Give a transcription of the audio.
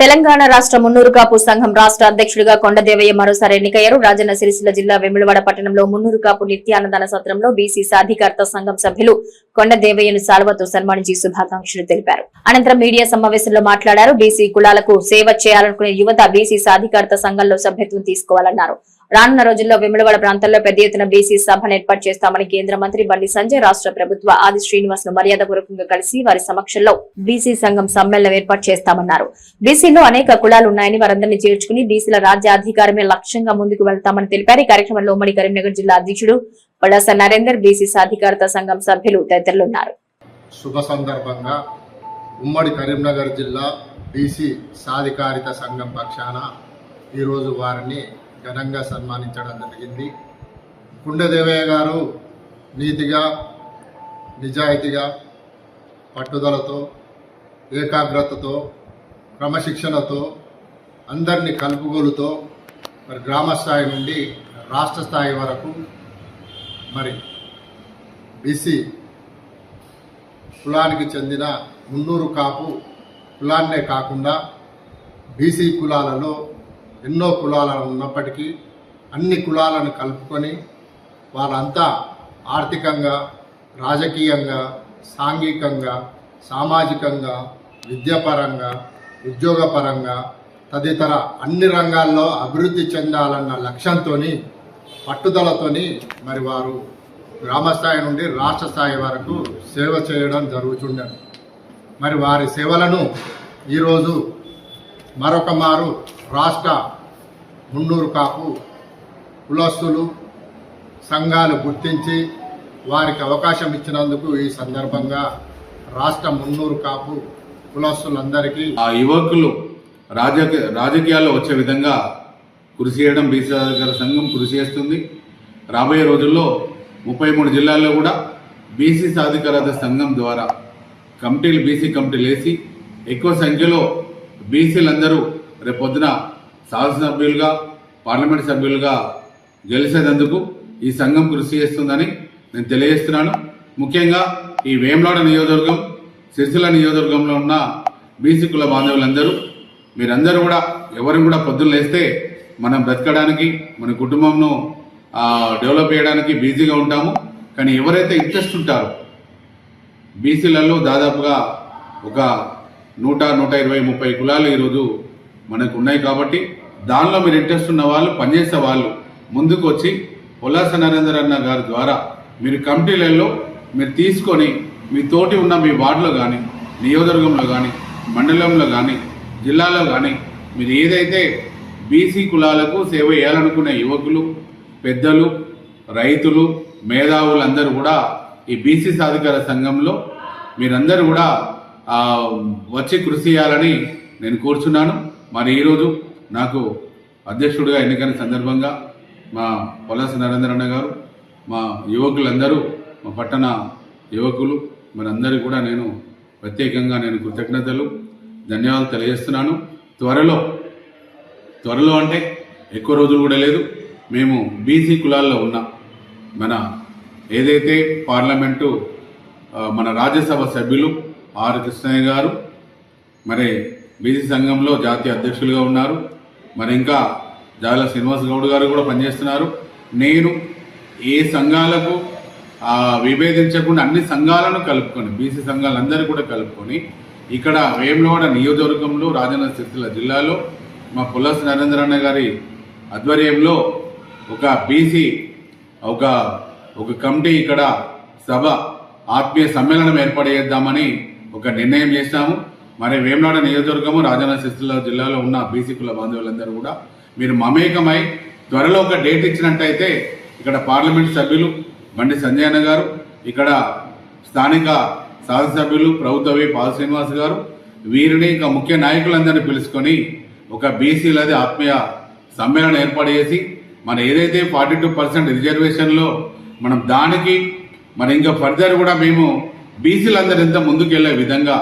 తెలంగాణ రాష్ట్ర మున్నూరు కాపు సంఘం రాష్ట్ర అధ్యక్షుడిగా కొండదేవయ్య మరోసారి ఎన్నికయ్యారు. రాజన్న సిరిసిల్ల జిల్లా వెములవాడ పట్టణంలో మున్నూరు కాపు నిత్యానందన సత్రంలో బీసీ సాధికారత సంఘం సభ్యులు కొండదేవయ్యను సాల్వతో సన్మానించి శుభాకాంక్షలు తెలిపారు. అనంతరం మీడియా సమావేశంలో మాట్లాడారు. బీసీ కులాలకు సేవ చేయాలనుకునే యువత బీసీ సాధికారత సంఘంలో సభ్యత్వం తీసుకోవాలన్నారు. రానున్న రోజుల్లో వెములవాడ ప్రాంతాల్లో పెద్ద ఎత్తున బీసీ సభను ఏర్పాటు చేస్తామని కేంద్ర మంత్రి బండి సంజయ్ రాష్ట్ర ప్రభుత్వ ఆది శ్రీనివాస్ను మర్యాదపూర్వకంగా కలిసి వారి సమక్షంలో బీసీ సంఘం సమ్మేళనం ఏర్పాటు చేస్తామన్నారు. బీసీలో అనేక కులాలు ఉన్నాయని వారందరినీ చేర్చుకుని బీసీల రాజ్యాధికారమే లక్ష్యంగా ముందుకు వెళ్తామని తెలిపారు. ఈ కార్యక్రమంలో ఉమ్మడి కరీంనగర్ జిల్లా అధ్యక్షుడు పడాస నరేందర్ బీసీ సాధికారత సంఘం సభ్యులు తదితరులు ఉన్నారు. శుభ సందర్భంగా ఉమ్మడి కరీంనగర్ జిల్లా బీసీ సాధికారిత సంఘం పక్షాన ఈరోజు వారిని ఘనంగా సన్మానించడం జరిగింది. కుండదేవయ్య గారు నీతిగా నిజాయితీగా పట్టుదలతో ఏకాగ్రతతో క్రమశిక్షణతో అందరినీ కలుపుగోలుతో మరి గ్రామ స్థాయి నుండి రాష్ట్ర స్థాయి వరకు మరి బీసీ కులానికి చెందిన మున్నూరు కాపు కులాన్నే కాకుండా బీసీ కులాలలో ఎన్నో కులాలు ఉన్నప్పటికీ అన్ని కులాలను కలుపుకొని వారంతా ఆర్థికంగా రాజకీయంగా సాంఘికంగా సామాజికంగా విద్యాపరంగా ఉద్యోగపరంగా తదితర అన్ని రంగాల్లో అభివృద్ధి చెందాలన్న లక్ష్యంతో పట్టుదలతోని మరి వారు గ్రామస్థాయి నుండి రాష్ట్ర స్థాయి వరకు సేవ చేయడం జరుగుతుండను మరి వారి సేవలను ఈరోజు మరొక మారు రాష్ట్ర మున్నూరు కాపు కులస్తులు సంఘాలు గుర్తించి వారికి అవకాశం ఇచ్చినందుకు ఈ సందర్భంగా రాష్ట్ర మున్నూరు కాపు కులస్తులందరికీ ఆ యువకులు రాజకీయ రాజకీయాల్లో వచ్చే విధంగా కృషి చేయడం బీసీ సాధికార సంఘం కృషి చేస్తుంది. రాబోయే రోజుల్లో ముప్పై మూడు జిల్లాల్లో కూడా బీసీ సాధికారత సంఘం ద్వారా కమిటీలు బీసీ కమిటీలు వేసి ఎక్కువ సంఖ్యలో బీసీలందరూ రేపొద్దున శాసనసభ్యులుగా పార్లమెంట్ సభ్యులుగా గెలిచేందుకు ఈ సంఘం కృషి చేస్తుందని నేను తెలియజేస్తున్నాను. ముఖ్యంగా ఈ వేమలాడ నియోజకవర్గం సిరిసిల్ల నియోజకవర్గంలో ఉన్న బీసీ కుల బాంధవులందరూ మీరందరూ కూడా ఎవరిని కూడా పొద్దున్న లేస్తే మనం బ్రతకడానికి మన కుటుంబంను డెవలప్ చేయడానికి బిజీగా ఉంటాము. కానీ ఎవరైతే ఇంట్రెస్ట్ ఉంటారో బీసీలలో దాదాపుగా ఒక నూట నూట ఇరవై ముప్పై కులాలు ఈరోజు మనకు ఉన్నాయి కాబట్టి దానిలో మీరు ఇంట్రెస్ట్ ఉన్న వాళ్ళు పనిచేసే వాళ్ళు ముందుకు వచ్చి ఉల్లాస నరేందర్ అన్న గారి ద్వారా మీరు కమిటీలలో మీరు తీసుకొని మీ తోటి ఉన్న మీ వార్డులో కానీ నియోజకవర్గంలో కానీ మండలంలో కానీ జిల్లాలో కానీ మీరు ఏదైతే బీసీ కులాలకు సేవ చేయాలనుకునే యువకులు పెద్దలు రైతులు మేధావులందరూ కూడా ఈ బీసీ సాధికార సంఘంలో మీరందరూ కూడా వచ్చి కృషి చేయాలని నేను కోరుచున్నాను. మరి ఈరోజు నాకు అధ్యక్షుడిగా ఎన్నికైన సందర్భంగా మా పొలాస నరేంద్రన్న గారు మా యువకులందరూ మా పట్టణ యువకులు మరి కూడా నేను ప్రత్యేకంగా నేను కృతజ్ఞతలు ధన్యవాదాలు తెలియజేస్తున్నాను. త్వరలో త్వరలో అంటే ఎక్కువ రోజులు కూడా లేదు. మేము బీసీ కులాల్లో ఉన్న మన ఏదైతే పార్లమెంటు మన రాజ్యసభ సభ్యులు ఆర్ కృష్ణయ్య గారు మరి బీసీ సంఘంలో జాతీయ అధ్యక్షులుగా ఉన్నారు. మరి ఇంకా జాల శ్రీనివాస్ గౌడ్ గారు కూడా పనిచేస్తున్నారు. నేను ఏ సంఘాలకు విభేదించకుండా అన్ని సంఘాలను కలుపుకొని బీసీ సంఘాలందరూ కూడా కలుపుకొని ఇక్కడ వేములవాడ నియోజకవర్గంలో రాజన్న సిరిసిల్ల జిల్లాలో మా పుల్లస్ నరేంద్రన్న గారి ఆధ్వర్యంలో ఒక బీసీ ఒక ఒక కమిటీ ఇక్కడ సభ ఆత్మీయ సమ్మేళనం ఏర్పాటు చేద్దామని ఒక నిర్ణయం చేశాము. మరి వేమనాడ నియోజకవర్గము రాజన్న జిల్లాలో ఉన్న బీసీ కుల బాంధవులందరూ కూడా మీరు మమేకమై త్వరలో ఒక డేట్ ఇచ్చినట్టయితే ఇక్కడ పార్లమెంట్ సభ్యులు బండి సంజయన గారు ఇక్కడ స్థానిక శాసనసభ్యులు ప్రభుత్వవి పాల్ శ్రీనివాస్ గారు వీరిని ఇంకా ముఖ్య నాయకులందరినీ పిలుచుకొని ఒక బీసీలది ఆత్మీయ సమ్మేళనం ఏర్పాటు చేసి మన ఏదైతే ఫార్టీ టూ పర్సెంట్ రిజర్వేషన్లో మనం దానికి మరి ఇంకా ఫర్దర్ కూడా మేము బీసీలందరూ ఎంత ముందుకెళ్ళే విధంగా